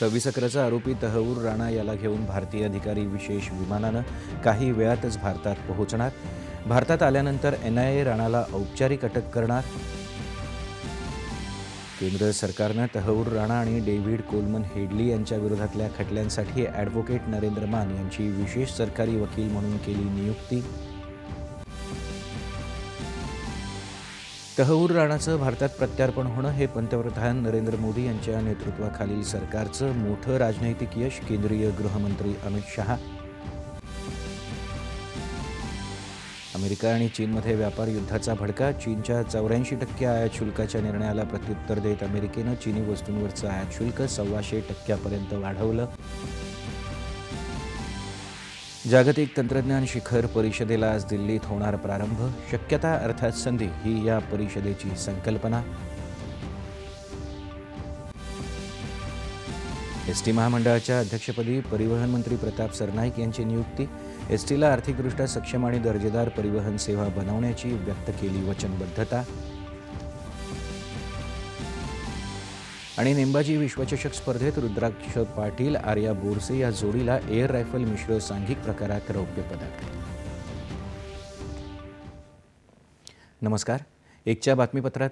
सव्वीस अकराचा आरोपी तहवूर राणा याला घेऊन भारतीय अधिकारी विशेष विमानानं काही वेळातच भारतात पोहोचणार. भारतात आल्यानंतर एन आय ए राणाला औपचारिक अटक करणार. केंद्र सरकारनं तहवूर राणा आणि डेव्हिड कोलमन हेडली यांच्या विरोधातल्या खटल्यांसाठी ॲडव्होकेट नरेंद्र मान यांची विशेष सरकारी वकील म्हणून केली नियुक्ती. तहवूर राणाचं भारतात प्रत्यार्पण होणं हे पंतप्रधान नरेंद्र मोदी यांच्या नेतृत्वाखालील सरकारचं मोठं राजनैतिक यश केंद्रीय गृहमंत्री अमित शहा. अमेरिका आणि चीनमध्ये व्यापार युद्धाचा भडका चीनच्या चौऱ्याऐंशी टक्के आयात शुल्काच्या निर्णयाला प्रत्युत्तर देत अमेरिकेनं चीनी वस्तूंवरचं आयात शुल्क सव्वाशे टक्क्यापर्यंत वाढवलं. जागतिक तंत्रज्ञान शिखर परिषदेला आज दिल्लीत होणार प्रारंभ. शक्यता अर्थात संधी ही या परिषदेची संकल्पना. एस टी महामंडळाच्या अध्यक्षपदी परिवहन मंत्री प्रताप सरनाईक यांची नियुक्ती. एस टीला आर्थिकदृष्ट्या सक्षम आणि दर्जेदार परिवहन सेवा बनवण्याची व्यक्त केली वचनबद्धता. आणि नेमबाजी विश्वचषक स्पर्धेत रुद्राक्ष पाटील आर्या बोरसे या जोडीला एअर रायफल मिश्र सांघिक प्रकारात रौप्य पदक. नमस्कार. एकच्या बातमीपत्रात